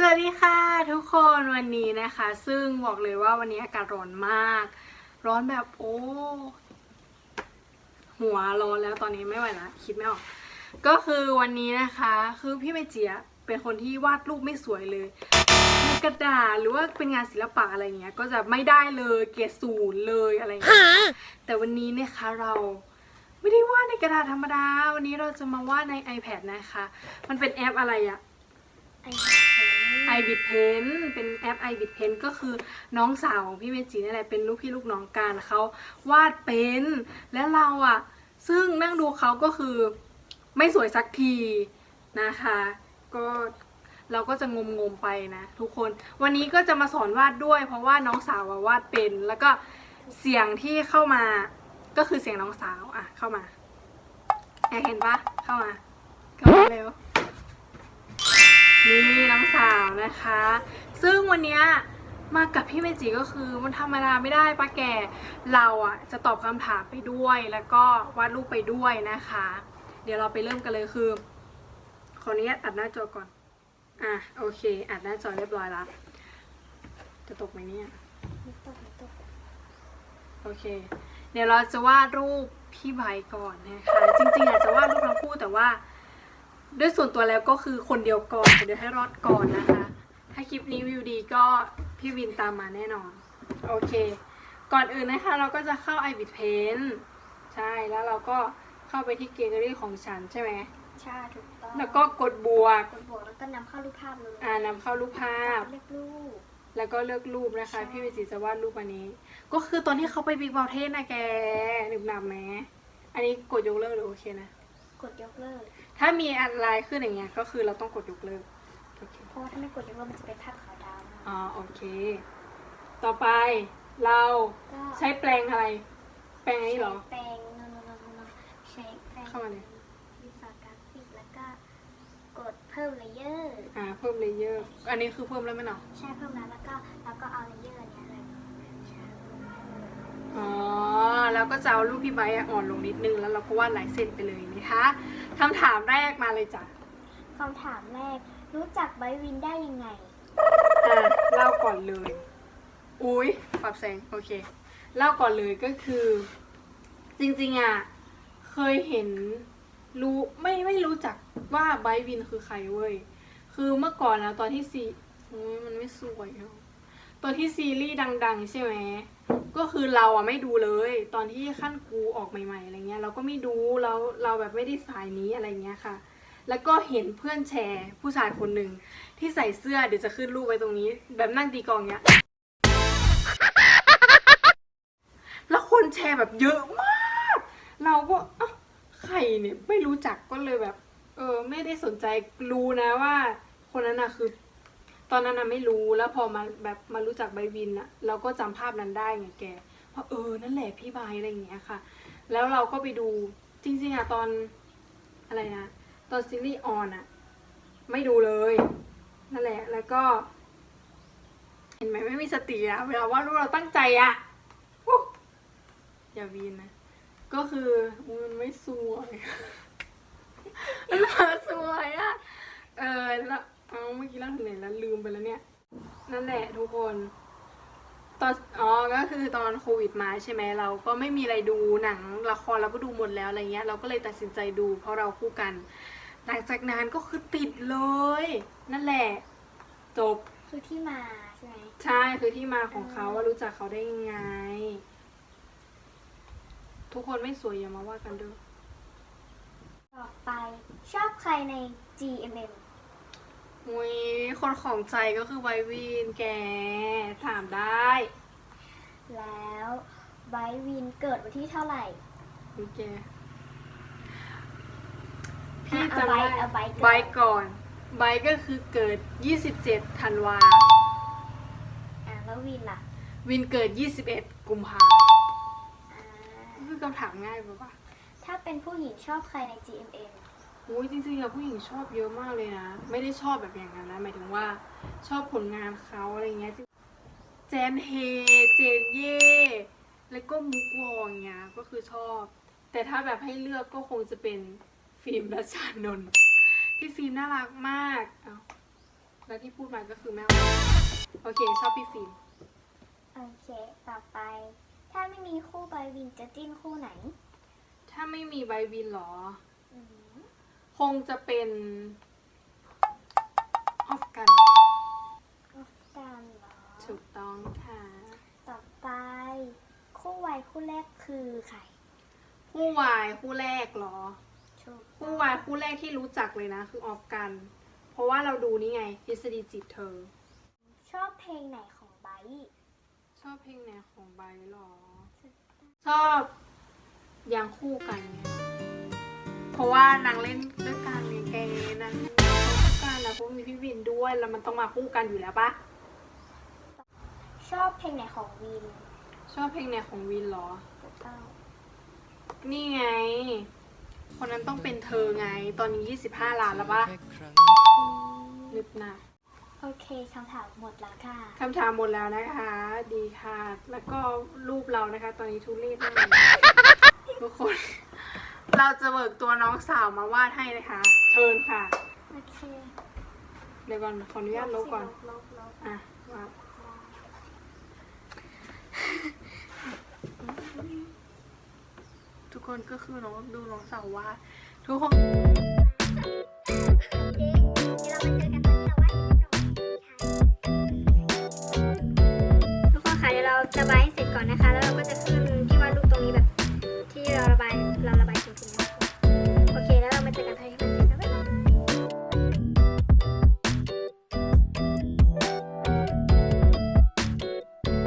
สวัสดีค่ะทุกคนวันนี้นะคะ ซึ่งบอกเลยว่าวันนี้อากาศร้อนมาก ร้อนแบบโอ้ หัวร้อนแล้วตอนนี้ไม่ไหวละคิดไม่ออก ก็คือวันนี้นะคะ คือพี่เมจิอะเป็นคนที่วาดรูปไม่สวยเลยในกระดาษหรือว่าเป็นงานศิลปะอะไรเงี้ย ก็จะไม่ได้เลยเกรดศูนย์เลยอะไรเงี้ยแต่วันนี้เนี่ยคะเราไม่ได้วาดในกระดาษธรรมดา วันนี้เราจะมาวาดใน iPad นะคะ มันเป็นแอปอะไรอะไอ i b i t Pen เป็นแอป i b i t Pen ก็คือน้องสาวของพี่เมจินี่แหละเป็นลูกพี่ลูกน้องกันเขาวาดเป็นและเราอะซึ่งนั่งดูเขาก็คือไม่สวยสักทีนะคะ ก็เราก็จะงมงมๆไปนะ ทุกคนวันนี้ก็จะมาสอนวาดด้วย เพราะว่าน้องสาววาดเป็น แล้วก็เสียงที่เข้ามาก็คือเสียงน้องสาวอะเข้ามาอยากเห็นปะเข้ามาเข้ามาเร็ว นี่น้องสาวนะคะ ซึ่งวันนี้มากับพี่เมจิก็คือมันธรรมดาไม่ได้ป้าแก่เราอะจะตอบคำถามไปด้วยแล้วก็วาดรูปไปด้วยนะคะ เดี๋ยวเราไปเริ่มกันเลยคือขออนุญาตอัดหน้าจอก่อน อะโอเค อัดหน้าจอเรียบร้อยแล้วจะตกไหมเนี่ยไม่ตกไม่ตกโอเค เดี๋ยวเราจะวาดรูปพี่ไบก่อนนะคะจริงๆอาจจะวาดรูปทั้งคู่แต่ว่า ด้วยส่วนตัวแล้วก็คือคนเดียวก่อนเดี๋ยวให้รอดก่อนนะคะ ถ้าคลิปนี้วิวดีก็พี่วินตามมาแน่นอน โอเค ก่อนอื่นนะคะเราก็จะเข้า i b i t Paint ใช่แล้วเราก็เข้าไปที่ Gallery ของฉันใช่ไหมใช่ถูกต้องแล้วก็กดบวกกดบวกแล้วก็นำเข้ารูปภาพเลยอ่านำเข้ารูปภาพเลือกรูปแล้วก็เลือกรูปนะคะใช่พี่วิจิจะวาดรูปอันนี้ ก็คือตอนที่เขาไปบิ๊กบอลเทนนะแกหนึบหนับไหมอันนี้กดยกเลิกหรือโอเคนะ กดยกเลิก ถ้ามีอะไรขึ้นอย่างเงี้ยก็คือเราต้องกดยกเลิกโอเคเพราะว่าถ้าไม่กดยกเลิกมันจะเป็นภาพขาวดำนะอ๋อโอเค ต่อไปเราก็ใช้แปลงอะไร แปลงอันนี้เหรอใช้แปรงนนนนนใช้แปรงเข้ามาเลย วิสากราฟิกแล้วก็กดเพิ่มเลเยอร์ อ่าเพิ่มเลเยอร์ อันนี้คือเพิ่มแล้วไหมเนาะ ใช่เพิ่มแล้วแล้วก็แล้วก็เอาเลเยอร์เนี้ยเลยใช่ อ๋อแล้ว ก็จะเอารูปพี่ไบร์ทอะอ่อนลงนิดนึง แล้วเราก็วาดลายเส้นไปเลยนะคะคำถามแรกมาเลยจ้ะคำถามแรก รู้จักไบร์ทวินได้ยังไงอะเล่าก่อนเลย อุ้ยปรับแสงโอเค เล่าก่อนเลยก็คือ จริงๆอะเคยเห็นรู้ไม่ไม่รู้จักว่าไบรท์วินคือใครเว้ย คือเมื่อก่อนนะตอนที่ซีโอ้ยมันไม่สวยอะ ตอนที่ซีรีส์ดัง ๆ ใช่ไหมก็คือเราอะไม่ดูเลย ตอนที่ขั้นกูออกใหม่ๆอะไรเงี้ย เราก็ไม่ดูเราเราแบบไม่ได้สายนี้อะไรเงี้ยค่ะ แล้วก็เห็นเพื่อนแชร์ผู้ชายคนหนึ่งที่ใส่เสื้อเดี๋ยวจะขึ้นรูปไว้ตรงนี้ แบบนั่งตีกองเนี้ย แล้วคนแชร์แบบเยอะมาก เราก็อ้าใครเนี่ยไม่รู้จักก็เลยแบบ เออ ไม่ได้สนใจรู้นะว่า คนนั้นนะคือ ตอนนั้นนะไม่รู้แล้วพอมาแบบมารู้จักใบวินอะเราก็จำภาพนั้นได้ไงแกเพราะเออนั่นแหละพี่ใบอะไรอย่างเงี้ยค่ะ แล้วเราก็ไปดูจริงๆอะตอนอะไรนะตอนซีรีส์ออนอะไม่ดูเลยนั่นแหละ แล้วก็ เห็นไหมไม่มีสติอะเวลาว่าลูกเราตั้งใจอะอย่าวีนนะก็คือมันไม่สวยมันมาสวยอะเออแล้ว เอาเมื่อกี้เราถึงไหนแล้วลืมไปแล้วเนี่ย นั่นแหละทุกคน ตอนอ๋อก็คือตอนโควิดมาใช่ไหมเราก็ไม่มีอะไรดูหนังละครเราก็ดูหมดแล้วอะไรเงี้ย เราก็เลยตัดสินใจดู เพราะเราคู่กัน หลังจากนั้นก็คือติดเลย นั่นแหละ จบ คือที่มาใช่ไหมใช่คือที่มาของเขาว่ารู้จักเขาได้ยังไง ทุกคนไม่สวยอย่ามาว่ากันเด้อต่อไปชอบใครใน GMM มุยคนของใจก็คือไววินแก ถามได้ แล้วไบรท์วินเกิดวันที่เท่าไหร่มุยแกพี่อะจำเอาได้ไบร์ทเอาไบร์ทก่อน ไบร์ทก่อน ไบร์ทก็คือเกิด 27 ธันวา อ่าแล้ววินล่ะวินเกิด 21 กุมภาอ่าคือคำถามง่ายปะวะถ้าเป็นผู้หญิงชอบใครใน GMM อุ้ยจริงๆอะผู้หญิงชอบเยอะมากเลยนะ ไม่ได้ชอบแบบอย่างนั้นนะ หมายถึงว่าชอบผลงานเขาอะไรเงี้ยเจนเฮ เจนเย่ แล้วก็มุกวองเงี้ย ก็คือชอบ แต่ถ้าแบบให้เลือกก็คงจะเป็นฟิล์มรัชชานนท์พี่ฟิล์มน่ารักมาก เอาแล้วที่พูดมาก็คือแม่ว่าโอเค ชอบพี่ฟิล์ม โอเค ต่อไป ถ้าไม่มีคู่บอยวินจะจิ้นคู่ไหน ถ้าไม่มีใบวินเหรอ อืม คงจะเป็นออฟกันออฟกันเหรอถูกต้องค่ะ ต่อไป คู่วายคู่แรกคือใครคู่วายคู่แรกเหรอ ถูกคู่วายคู่แรกที่รู้จักเลยนะคือออฟกัน เพราะว่าเราดูนี่ไงทฤษฎีจีบเธอ ชอบเพลงไหนของไบร์ทชอบเพลงไหนของใบหรอ ชอบยังคู่กันไง เพราะว่านางเล่นด้วยกันไงแกนางคู่กันแล้วพวกมีพี่วินด้วยแล้วมันต้องมาคู่กันอยู่แล้วปะชอบเพลงไหนของวินชอบเพลงไหนของวินเหรอ ถูกต้องนี่ไง คนนั้นต้องเป็นเธอไง ตอนนี้ 25 ล้านแล้วปะอืมนึกนะโอเคคำถามหมดแล้วค่ะ คำถามหมดแล้วนะคะ ดีค่ะ แล้วก็รูปเรานะคะ ตอนนี้ทุเรศมากเลยทุกคน เราจะเบิกตัวน้องสาวมาวาดให้นะคะ เชิญค่ะ โอเคเดี๋ยวก่อนขออนุญาตลบก่อน ลบลบอะวาดทุกคนก็คือน้องดูน้องสาววาดทุกคนจริง